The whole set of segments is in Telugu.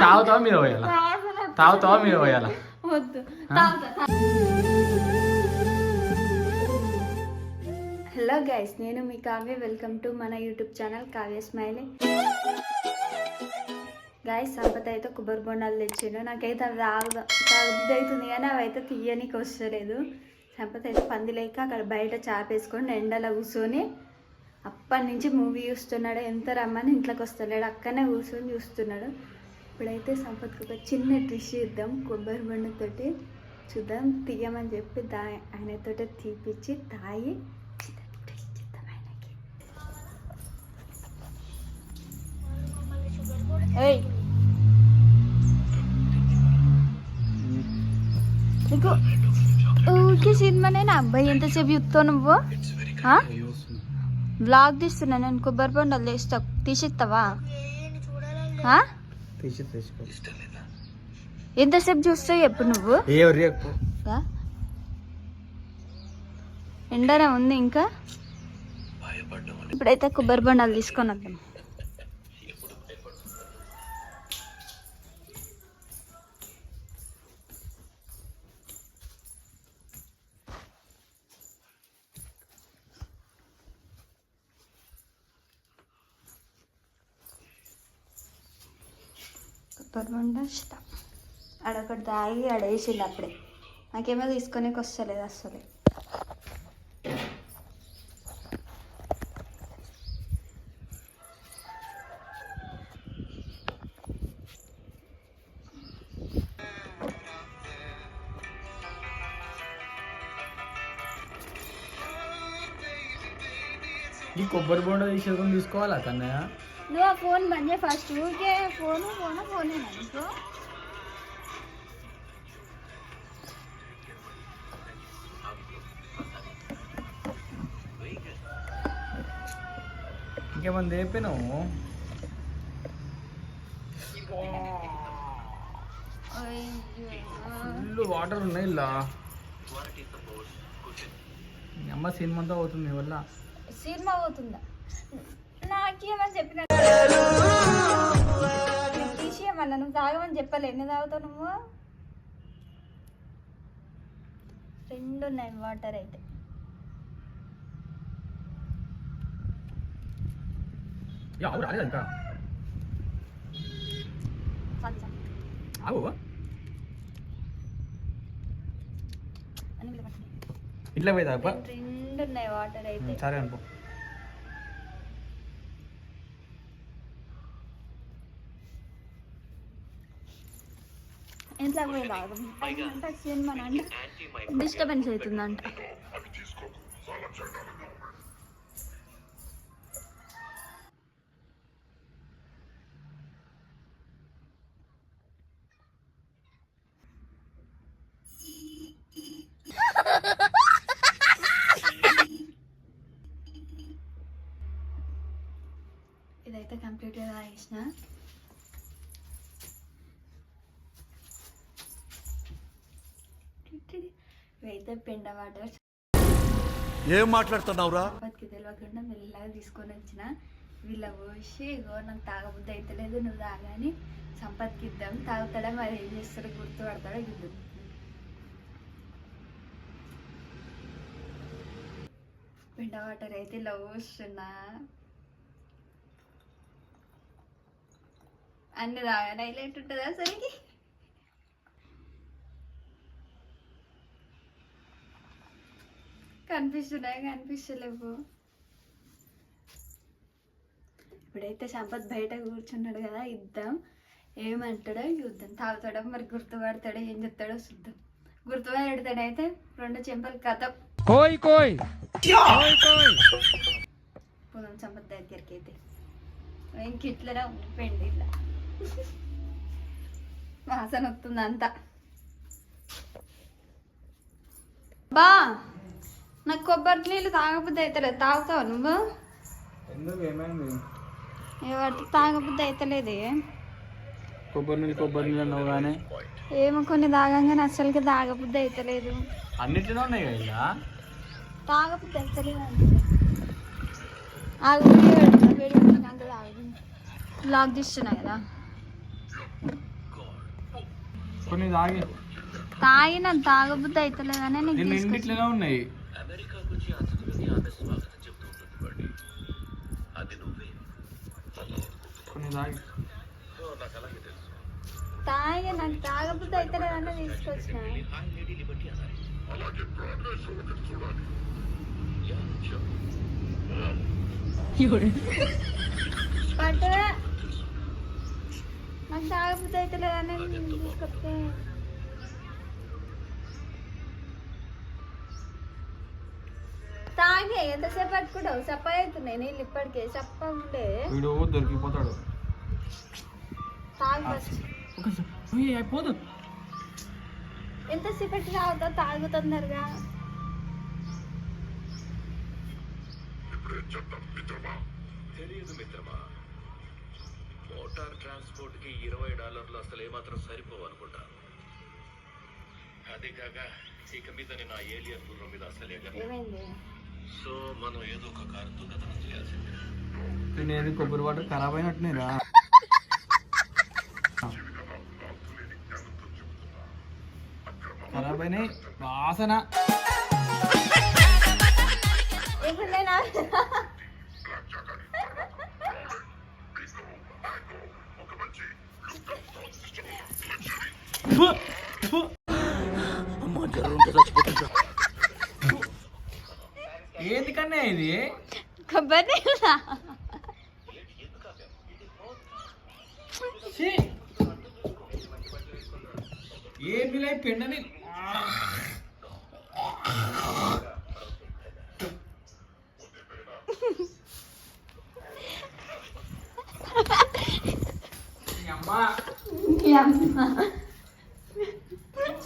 తాగుతావా పోయాలా? తాగుతావా పోయాలా తాగుతా. హలో గైస్ నేను మీ కావ్య. వెల్కమ్ టు మన యూట్యూబ్ ఛానల్ కావ్య స్మైలింగ్. గాయ సంపత అయితే కొబ్బరి బొండాలు తెచ్చిండు. నాకైతే అవి తాగుదా తాగుద్ది అవుతుంది కానీ అవి అయితే తీయనికి వస్తలేదు. సంపత అయితే పంది లేక అక్కడ బయట చాపేసుకొని ఎండలో కూర్చొని అప్పటి నుంచి మూవీ చూస్తున్నాడు. ఎంత రమ్మని ఇంట్లోకి వస్తలేడు అక్కడనే కూర్చొని చూస్తున్నాడు. ఇప్పుడైతే సంపత్కి ఒక చిన్న ట్రిష్ ఇద్దాం కొబ్బరి బొండతోటి. చూద్దాం తీయమని చెప్పి దా ఆయనతోటి తీపిచ్చి తాగి ఏయ్ నీకు ఊరికే సినిమానే నా అబ్బాయి ఎంతసేపు చూస్తావు నువ్వు? బ్లాగ్ తీస్తున్నా నేను కొబ్బరి బొండాలు తీస్తా తీసిస్తావా ఎంతసేపు చూస్తావు ఎప్పుడు నువ్వు? ఎండనే ఉంది ఇంకా? ఇప్పుడైతే కొబ్బరి బొండాలు తీసుకొని వద్దాం. కొబ్బరి బొండ ఆడొకటి తాగి ఆడేసిండు అప్పుడే. నాకేమో తీసుకొనికి వస్తలేదు అసలు. ఈ కొబ్బరి బొండ తీసేసుకొని తీసుకోవాలా కన్నయ్య? నువ్వు ఆ ఫోన్ బంద్ చేయి ఫస్ట్. ఊరికే ఫోను ఫోను ఫోనే అనుకో ఇంకేమన్నా చెప్పినావు? ఫుల్ వాటర్ ఉన్నాయి ఇలా. అమ్మ సినిమా అంతా అవుతుంది వల్ల. సినిమా పోతుందా? నాకేమని చెప్పిన తీసేయమన్నా నువ్వు తాగమని చెప్పలే. ఎన్ని తాగుతావు నువ్వు? రెండు ఉన్నాయి వాటర్ అయితే. రాలేదు ఇంకా. ఇట్లా పోయి తాగు రెండు ఉన్నాయి వాటర్ అయితే. సరే అనుకో. ఇంట్లో పోయి తాగదు అంటే సినిమా అంటే. డిస్టర్బెన్స్ అవుతుందంట. వాటర్ ఏం మాట్లాడుతున్నావురా? సంపత్కి తెలియకుండా మెల్లగా తీసుకొని వచ్చిన వీళ్ళ పోసి ఇగో నాకు తాగబుద్ధి అయితలేదు నువ్వు తాగని సంపత్కి ఇద్దాం తాగుతాడా మరి ఏం చేస్తాడో గుర్తుపడతాడో ఇద్దాం పిండ వాటర్ అయితే ఇలా పోస్తున్నా అన్ని తాగాను హైలైట్ ఉంటుందా సరికి కనిపిస్తున్నాయి కనిపిస్తలేవు. ఇప్పుడైతే సంపత్ బయట కూర్చున్నాడు కదా ఇద్దాం. ఏమంటాడో చూద్దాం. తాగుతాడో మరి గుర్తుపడతాడో ఏం చెప్తాడో చూద్దాం. గుర్తుపడతాడైతే రెండు చెంపలు కథ. కోయ్ కోయ్. పోదాం సంపత్ దగ్గరికి అయితే ఇంక ఇట్లనే ఉండిపోయింది ఇలా. వాసన వస్తుంది అంతా బా! నాకు కొబ్బరి నీళ్ళు తాగబుద్ధి అవుతలేదు తాగుతావు నువ్వు? ఎందుకు? ఏమైంది? ఎవరికి తాగబుద్ధి అవుతలేదే కొబ్బరి నీళ్ళు కొబ్బరి నీళ్ళు అన్నావు కానీ ఏమో కొన్ని తాగంగానే అస్సలకి తాగబుద్ధి అవుతలేదు అన్నిటిలో ఉన్నాయి కదా తాగబుద్ధి అవుతలేదు అంటే బ్లాగ్ తీస్తున్నా కదా. కొన్ని తాగి. తాగిన తాగబుద్ధి అవుతలేదనే నీకు నిన్న తీసుకొచ్చిన ఇంటిట్లోనే ఉన్నాయి కొన్ని తాగి తాగి నాకు తాగబుద్ధి అవుతలేదనే తీసుకొచ్చిన పట్టు నాకు తాగబుద్ధి అవుతలేదనే తీసుకొస్తే తాగే ఎంతసేపు పట్టుకుంటావు? చప్ప అవుతున్నాయి నీళ్ళు ఇప్పటికే. చప్ప ఉండే. వీడు దొరికిపోతాడు. తాగు ఫస్ట్. అయిపోదు ఎంతసేపటి తాగుతావు? తాగు తొందరగా. తెలియదు మిత్రమా. మోటార్ ట్రాన్స్పోర్ట్కి ఇరవై డాలర్లు అసలు ఏమాత్రం సరిపోవు అనుకుంటా అదే కాక ఇక మీద నేను ఆ ఏలియన్ గుర్రం మీద అసలు సో మనం ఏదో ఒక కారుతో కథనం చేయాల్సిందే. నేను కొబ్బరి వాటర్ ఖరాబ్ అయినట్టునేరా. ఖరాబ్ అయినాయి వాసన. ఇది? కొబ్బరి నీళ్ళ? ఛీ! ఏ పిల్లయి పెండని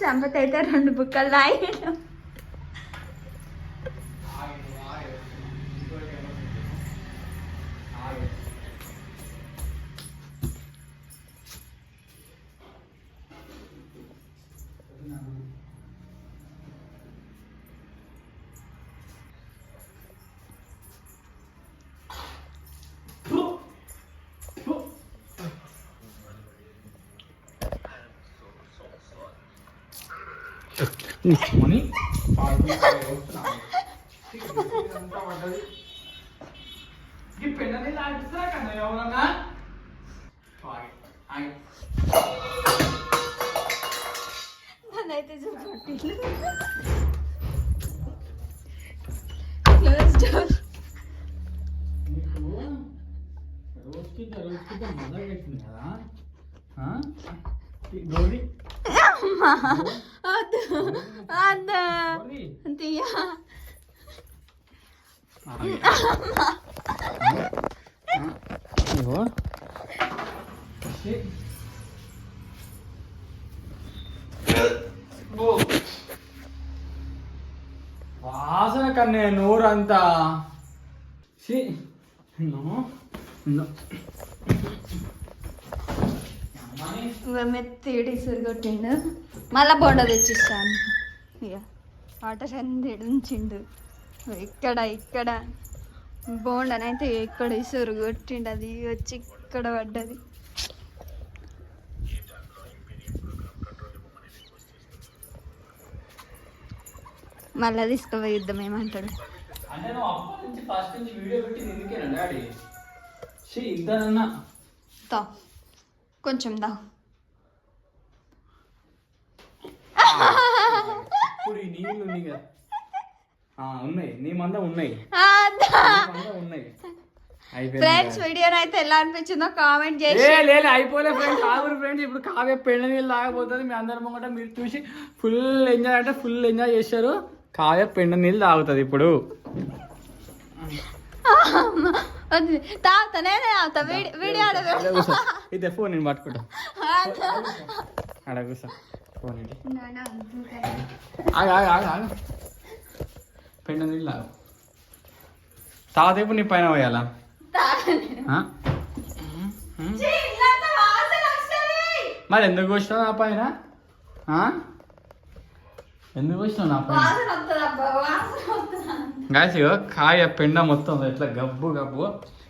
సంపత్ అయితే రెండు బుక్కలు తాగాడు. రోజుకి రోజుకి మజా పెట్టింది కదా ఆ? ఈ గౌరీ అమ్మా వద్దు వద్దు. ఇగో. ఓ. వాసన కన్నే నోరంతా. నో. నో. మెత్తిడి సురుగొట్టిండు. మళ్ళా బొండ తెచ్చిస్తాను. ఇక వాటర్ ఉంచిండు. ఇక్కడ ఇక్కడ బోండనైతే ఇక్కడ ఇసురు కొట్టిండు అది వచ్చి ఇక్కడ పడ్డది. మళ్ళా తీసుకుపోయి యుద్ధం ఏమంటాడు? అంటే నువ్వు అప్పటి నుంచి ఫస్ట్ నుంచి వీడియో పెట్టింది ఎందుకేనా డాడీ షీ ఇద్దరన్నా దా కొంచెం దా ఇప్పుడు ఈ నీళ్ళు ఉన్నాయి కదా. నీ మంద ఫ్రెండ్స్ కదా. వీడియో అయితే ఎలా అనిపించిందో కామెంట్ చేసి లేదు అయిపోలే ఫ్రెండ్స్ ఇప్పుడు కావ్య పెళ్ళ నీళ్ళు తాగబోతుంది. మీ అందరి ముంగట మీరు చూసి ఫుల్ ఎంజాయ్ అంటే ఫుల్ ఎంజాయ్ చేశారు. కావ్య పెండ నీళ్ళు తాగుతుంది ఇప్పుడు. తాగుతా వీడియో కూర్చో. ఇదే ఫోన్ నేను పట్టుకుంటా. అక్కడ పెండ నీళ్ళు ఇప్పుడు నీ పైన పోయాలా. మరి ఎందుకు వచ్చినావు నా పైన? ఎందుకు వచ్చినావు నా పైన? ఇగో కాయ పెండ మొత్తం ఎట్లా గబ్బు గబ్బు.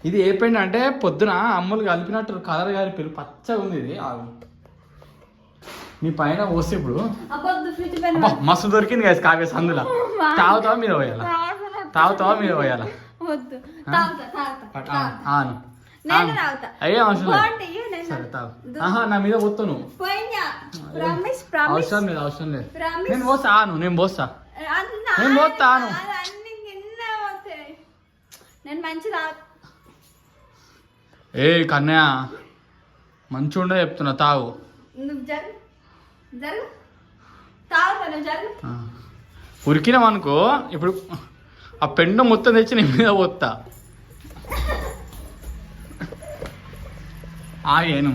ఇది ఏ పెండ అంటే పొద్దున అమ్ములు కలిపినట్టు కలర్ కలిపి పచ్చగా ఉంది ఇది. నీ పైన పోస్తే ఇప్పుడు మస్తు దొరికింది గాయస్ కావ్య సందులో. తాగుతావా మీద పోయాలా. తాగుతావా మీద పోయాలా. ఆను ఆను. అయ్యే అవసరం సరే తాగు. ఆహా నా మీద పోతావు నువ్వు. ప్రామిస్ అవసరం లేదు అవసరం లేదు. నేను పోస్తా ఆను నేను పోస్తా. నేను పోతాను. కాదు, కింద మంచి తాగు ఏ కన్యా మంచిగా ఉండే చెప్తున్నా తాగు. నువ్వు జరుగు. తాగుతాను జరుగు. ఉరికినాం అనుకో ఇప్పుడు ఆ పెండ మొత్తం తెచ్చి నీ మీద పోతా ఆగేను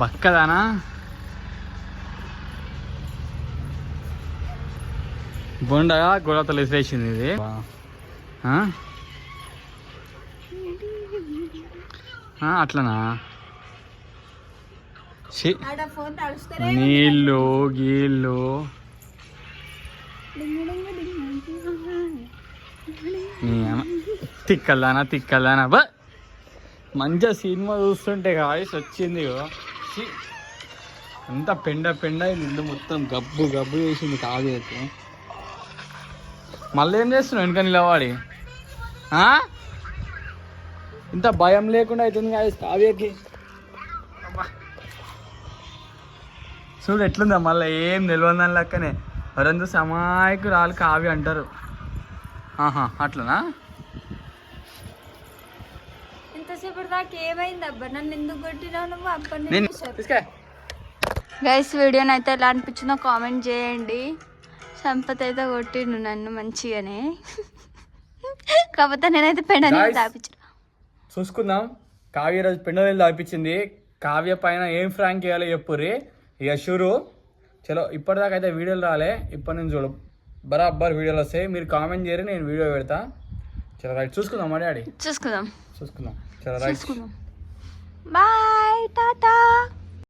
బక్కదానా? బొండగా గొడవతలు విసిరేసింది ఇది. అట్లనా? నీళ్ళు గీళ్ళు. నీ అమ్మ. తిక్కల్దానా తిక్కల్దానా బా. మంచిగా సినిమా చూస్తుంటే కాయస్ వచ్చింది. అంతా పెండ పెండ నిండు మొత్తం గబ్బు గబ్బు చేసింది కాగేసి మళ్ళీ ఏం చేస్తున్నావు వెనక నిలబడి? ఆ? ఇంత భయం లేకుండా అవుతుంది కాదు కావ్యకి అబ్బా. చూడు ఎట్లుందా మళ్ళీ ఏం నిల్వందని లెక్కనే. వరందు సమాయకు రాళ్ళు కావి అంటారు. ఆహా అట్లనా? గైస్ వీడియోని అయితే ఎలా అనిపించిందో కామెంట్ చేయండి. సంపత్ అయితే కొట్టిండు నన్ను మంచిగానే. కాకపోతే నేనైతే పెండని చూసుకుందాం. కావ్య రోజు పెండలు తాపించింది కావ్య పైన ఏం ఫ్రాంక్ చేయాలో చెప్పుర్రి ఇక షూరు చలో ఇప్పటిదాకా అయితే వీడియోలు రాలే ఇప్పటి నుంచి చూడు. బరాబర్ వీడియోలు వస్తాయి. మీరు కామెంట్ చేయరు నేను వీడియో పెడతా. చలో రైట్ చూసుకుందాం డాడీ? చూసుకుందాం. చూసుకుందాం. చలో రైట్. చూసుకుందాం. బాయ్ టాటా.